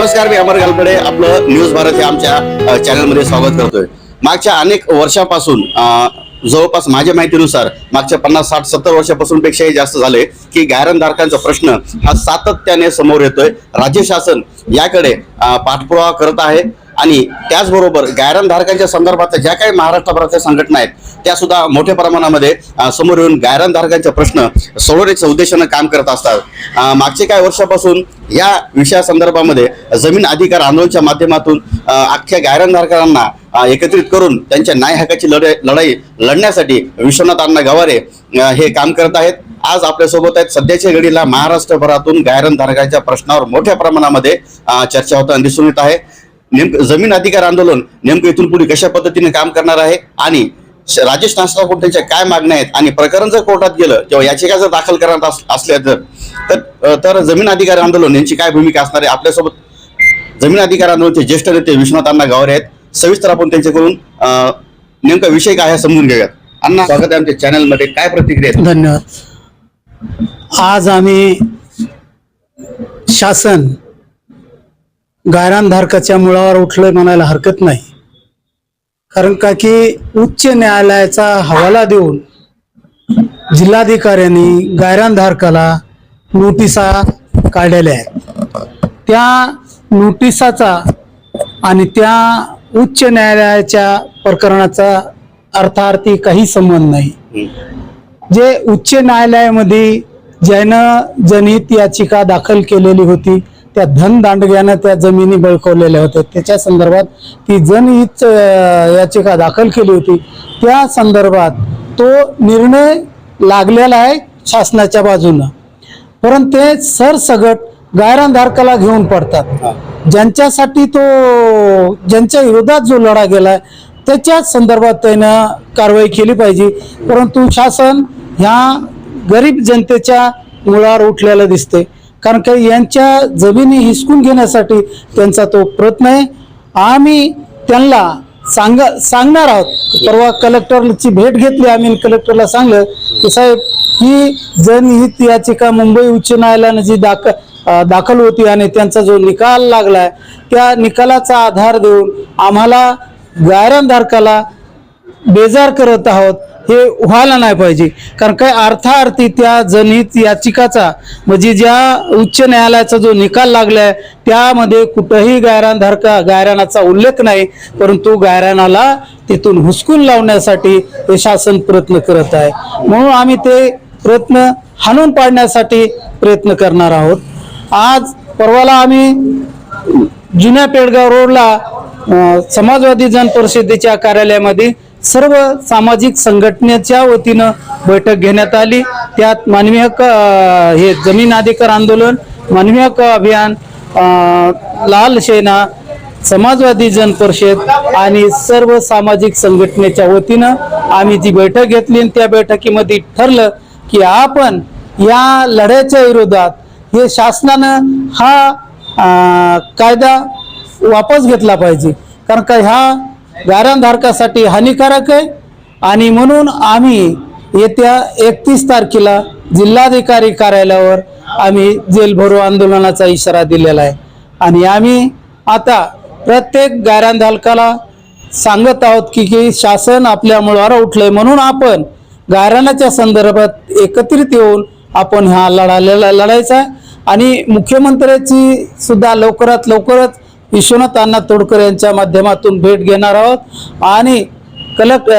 नमस्कार मी अमर गालपडे. आपलं न्यूज भारत हे आमच्या चॅनलमध्ये स्वागत करतोय. मागच्या अनेक वर्षापासून जवळपास माझ्या माहितीनुसार मागच्या पन्नास साठ सत्तर वर्षापासून पेक्षाही जास्त झाले की गायरणधारकांचा प्रश्न हा सातत्याने समोर येतोय. राज्य शासन याकडे पाठपुरावा करत आहे. आणि त्याचबरोबर गायरनधारकांच्या संदर्भात ज्या काही महाराष्ट्राभरातल्या संघटना आहेत त्या सुद्धा मोठ्या प्रमाणामध्ये समोर येऊन गायरनधारकांचे प्रश्न सोडवण्याच्या उद्देशानं काम करत असतात. मागचे काही वर्षापासून या विषयासंदर्भामध्ये जमीन अधिकार आंदोलनच्या माध्यमातून अख्ख्या गायरनधारकांना धारकांना एकत्रित करून त्यांच्या न्याय हक्काची लढाई लढाई लढण्यासाठी विश्वनाथ अण्णा गवारे हे काम करत आहेत. आज आपल्यासोबत आहेत सध्याच्या घडीला महाराष्ट्रभरातून गायरनधारकांच्या प्रश्नावर मोठ्या प्रमाणामध्ये चर्चा होताना दिसून येत आहे. नेमकं जमीन अधिकार आंदोलन नेमकं इथून पुढे कशा पद्धतीने काम करणार आहे आणि श- राजेश नाश्ताकडून त्यांच्या काय मागण्या आहेत आणि प्रकरण जर कोर्टात गेलं किंवा याचिका जर दाखल करणार असल्या तर तर जमीन अधिकार आंदोलन यांची काय भूमिका असणार आहे आपल्यासोबत जमीन अधिकार आंदोलनचे ज्येष्ठ नेते विश्वनाथ अण्णा गावरे आहेत. सविस्तर आपण त्यांच्याकडून नेमका विषय काय समजून घेऊयात. अण्णा स्वागत आहे आमच्या चॅनलमध्ये. काय प्रतिक्रिया धन्यवाद. आज आम्ही शासन गायरानधारकाच्या मुळावर उठलं म्हणायला हरकत नाही. कारण का की उच्च न्यायालयाचा हवाला देऊन जिल्हाधिकाऱ्यांनी गायरानधारकाला नोटिसा काढलेल्या आहेत. त्या नोटिसाचा आणि त्या उच्च न्यायालयाच्या प्रकरणाचा अर्थार्थी काही संबंध नाही. जे उच्च न्यायालयामध्ये ज्यानं जनहित याचिका दाखल केलेली होती त्या धन दांडग्यानं त्या जमिनी बळकवलेल्या होत्या. त्याच्या संदर्भात ती जनहित याचिका दाखल केली होती. त्या संदर्भात तो निर्णय लागलेला आहे शासनाच्या बाजूनं. परंतु ते सरसगट गायरानधारकाला घेऊन पडतात. ज्यांच्यासाठी तो ज्यांच्या विरोधात जो लढा गेलाय त्याच्याच संदर्भात त्यानं कारवाई केली पाहिजे. परंतु शासन ह्या गरीब जनतेच्या मुळावर उठलेलं दिसते कारण काही यांच्या जमिनी हिसकून घेण्यासाठी त्यांचा तो प्रयत्न आहे. आम्ही त्यांना सांग सांगणार आहोत. परवा कलेक्टरची भेट घेतली आम्ही कलेक्टरला सांगलं की साहेब ही जनहित याचिका मुंबई उच्च न्यायालयानं जी दाख दाखल होती आणि त्यांचा जो निकाल लागलाय त्या निकालाचा आधार देऊन आम्हाला गायरानधारकाला बेजार करत आहोत. हे व्हायला नाही पाहिजे. कारण काय अर्थार्थी त्या जनहित याचिकाचा म्हणजे ज्या उच्च न्यायालयाचा जो निकाल लागलाय त्यामध्ये कुठंही गायरानधारका गायरानाचा उल्लेख नाही परंतु गायरानाला तिथून हुसकून लावण्यासाठी हे शासन प्रयत्न करत आहे. म्हणून आम्ही ते प्रयत्न हाणून पाडण्यासाठी प्रयत्न करणार आहोत. आज परवाला आम्ही जुन्या पेडगाव रोडला समाजवादी जन परिषदेच्या कार्यालयामध्ये सर्व सामाजिक संघटनेच्या वतीनं बैठक घेण्यात आली. त्यात मानवी हक्क हे जमीन अधिकार आंदोलन मानवी हक्क अभियान लाल सेना समाजवादी जन परिषद आणि सर्व सामाजिक संघटनेच्या वतीनं आम्ही जी बैठक घेतली आणि त्या बैठकीमध्ये ठरलं की आपण या लढ्याच्या विरोधात हे शासनानं हा कायदा वापस घेतला पाहिजे. कारण का ह्या गायरानधारकासाठी हानिकारक आहे. आणि म्हणून आम्ही येत्या एकतीस तारखेला जिल्हाधिकारी कार्यालयावर आम्ही जेलभरो आंदोलनाचा इशारा दिलेला आहे. आणि आम्ही आता प्रत्येक गायरानधारकाला सांगत आहोत की की शासन आपल्या मुळावर उठलंय म्हणून आपण गायरानाच्या संदर्भात एकत्रित येऊन आपण हा लढा लढायचा आहे. आणि मुख्यमंत्र्याची सुद्धा लवकरात लवकरच विश्वनाथ अण्णा तोडकर यांच्या माध्यमातून भेट घेणार आहोत. आणि कलक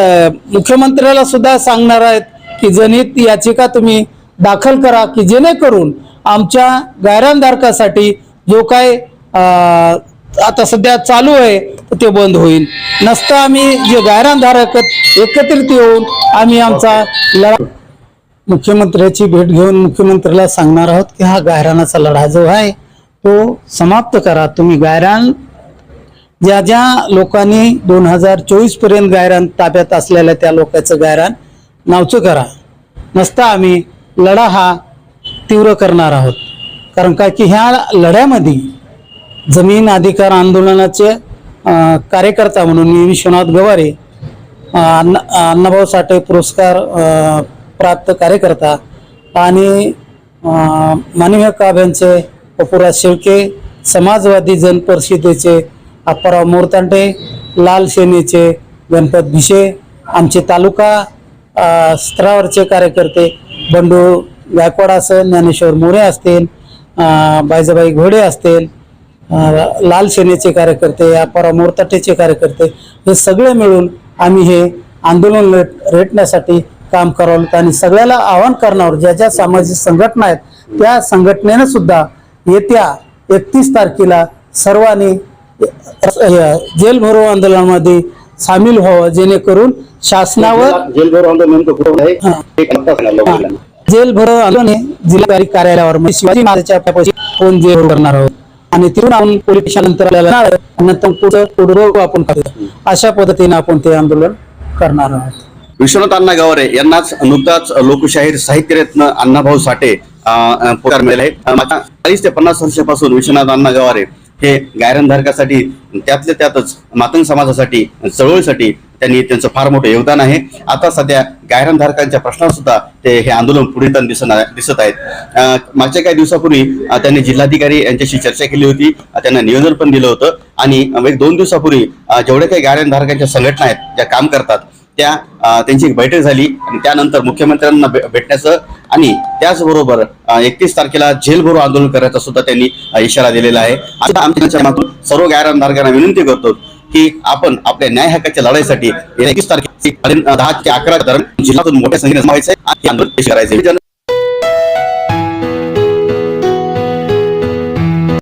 मुख्यमंत्र्याला सुद्धा सांगणार आहेत की जनहित याचिका तुम्ही दाखल करा की जेणेकरून आमच्या गायरानधारकासाठी जो काय आता सध्या चालू आहे ते बंद होईल. नसतं आम्ही जे गायरानधारक एकत्रित येऊन आम्ही आमचा लढा मुख्यमंत्र्याची भेट घेऊन मुख्यमंत्र्याला सांगणार आहोत की हा गायरानाचा लढा जो आहे तो समाप्त करा. तुम्ही गायरान ज्या ज्या लोकांनी दोन हजार चोवीसपर्यंत गायरान ताब्यात असलेल्या त्या लोकांचं गायरान नावचं करा. नसता आम्ही लढा हा तीव्र करणार आहोत. कारण काय की ह्या लढ्यामध्ये जमीन अधिकार आंदोलनाचे कार्यकर्ता म्हणून मी विश्वनाथ गवारे अन्न अन्नभाऊ अण्णाभाऊ साठे पुरस्कार प्राप्त कार्यकर्ता आणि मानवीय काव्यांचे अपुरा शेळके समाजवादी जन परिषदेचे अप्पाराव मोरतांडे लाल सेनेचे गणपत भिशे आमचे तालुका स्तरावरचे कार्यकर्ते बंडू गायकवाड असेल ज्ञानेश्वर मोरे असतील बायजाबाई घोडे असतील लाल सेनेचे कार्यकर्ते अप्पाराव मोरताटेचे कार्यकर्ते हे सगळे मिळून आम्ही हे आंदोलन रेट रेटण्यासाठी काम करावं आणि सगळ्याला आवाहन करणार ज्या ज्या सामाजिक संघटना आहेत त्या संघटनेनं सुद्धा येत्या एकतीस तारखेला सर्वांनी अ, जेल भरो आंदोलनामध्ये सामील व्हावं जेणेकरून शासनावर जेलभर आंदोलन नेमकं कुठं आहे हा. एक नक्का सांगा लोकांना. जेल भरो आंदोलन जिल्हाधिकारी कार्यालयावर म्हणजे शिवाजी महाराजांच्या आपण जेल करणार आहोत आणि तिथून आपण पोलीस. नंतर पुढं पुढं आपण अशा पद्धतीने आपण ते आंदोलन करणार आहोत विश्वनाथ अण्णा गवारे यांनाच नुकताच लोकशाहीर साहित्यरत्न अण्णाभाऊ साठे मिळाले आहेत. मागच्या चाळीस ते पन्नास वर्षापासून विश्वनाथ अण्णा गवारे हे गायरनधारकासाठी त्यातल्या त्यातच मातंग समाजासाठी चळवळीसाठी त्यांनी त्यांचं फार मोठं योगदान आहे. आता सध्या गायरनधारकांच्या प्रश्नात सुद्धा ते हे आंदोलन पुढे येताना दिसत आहेत. मागच्या काही दिवसापूर्वी त्यांनी जिल्हाधिकारी यांच्याशी चर्चा केली होती. त्यांना निवेदन पण दिलं होतं. आणि एक दोन दिवसापूर्वी जेवढे जेवढ्या काही गायरनधारकांच्या संघटना आहेत ज्या काम करतात. त्या त्यांची एक बैठक झाली आणि त्यानंतर मुख्यमंत्र्यांना भेटण्याचं आणि त्याचबरोबर एकतीस तारखेला जेलभरो आंदोलन करायचा सुद्धा त्यांनी इशारा दिलेला आहे. आता आमच्या मातून सर्व गायरानधारकांना विनंती करतो की आपण आपल्या न्याय हक्काच्या लढाईसाठी एकतीस तारखे दहा ते अकरा दरम्यान जिल्ह्यातून मोठ्या संख्येने जमावायचं आहे आणि आंदोलन करायचं